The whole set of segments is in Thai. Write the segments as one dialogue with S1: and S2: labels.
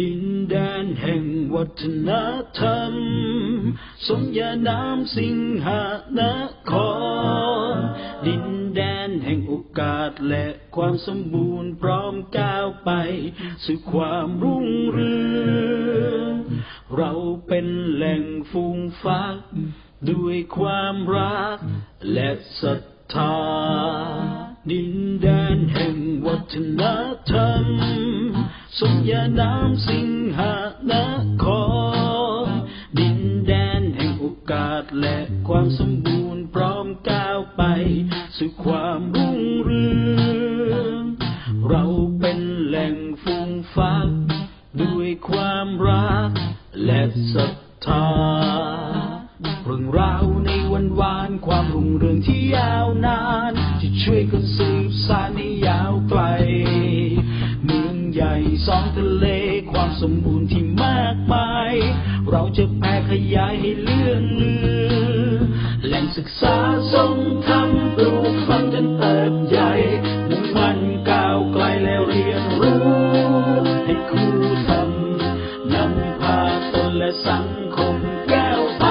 S1: ดินแดนแห่งวัฒนธรรม สมญานามสิงหานคร ดินแดนแห่งโอกาสและความสมบูรณ์พร้อมก้าวไป สู่ความรุ่งเรืองเราเป็นแหล่งฟูงฟัก ด้วยความรักและศรัทธา ดินแดนแห่งวัฒนธรรม สมญานามสิงหานคร ดินแดนแห่งโอกาสและความสมบูรณ์พร้อมก้าวไป สู่ความรุ่งเรือง เราเป็นแหล่งฟูงฟัก ด้วยความรักและศรัทธาเรื่องราวในวันวานความรุ่งเรืองที่ยาวนาน ที่ช่วยกันสืบสานในยาวไกล องใหญ่สองทะเลความสมบูรณ์ที่มากมาย เราจะแผ่ขยายให้เลื่องลือ แหล่งศึกษาทรงทำปลูกฝังจนเติบใหญ่มุ่งมันก้าวไกลและเรียนรู้ ให้ครูทำนำพาตนและสังคมแก้วไป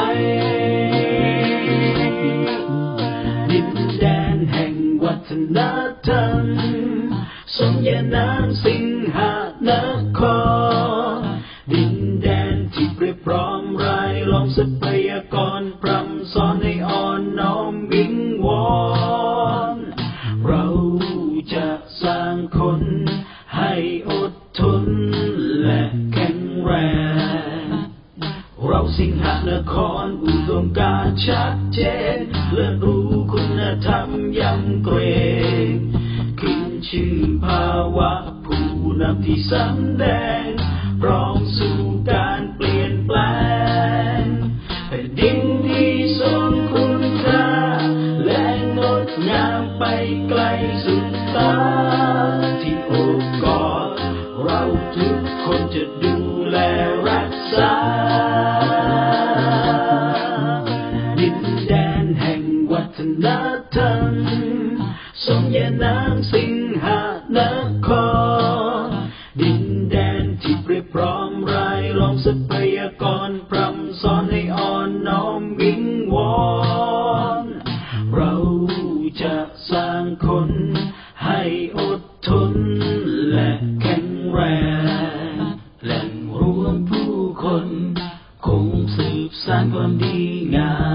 S1: ดินแดนแห่งวัฒนธรรม สมญานามสิงหานคร ดินแดนที่เปรียบพร้อมรายล้อมทรัพยากรพรำสอนให้อ่อนน้อมวิงวอนเราจะสร้างคนให้อดทนและแข็งแรง เราสิงหานครอุดมการชัดเจน เลื่อนรู้คุณธรรมยำเกรง ชื่อภาวะผู้นำที่สำแดงพร้อมสู่การเปลี่ยนแปลงแผ่นดินที่ทรงคุณค่าและงดงามไปไกลสุดตาที่โอบกอดเราทุกคนจะดูแลรักษา ดินแดนแห่งวัฒนธรรมสมญานามสิง นคร ดินแดนที่เปรียบพร้อมรายล้อมทรัพยากรพร่ำสอนให้อ่อนน้อมวิงวอนเราจะสร้างคนให้อดทนและแข็งแรงแหล่งรวมผู้คน คงสืบสร้างความดีงาม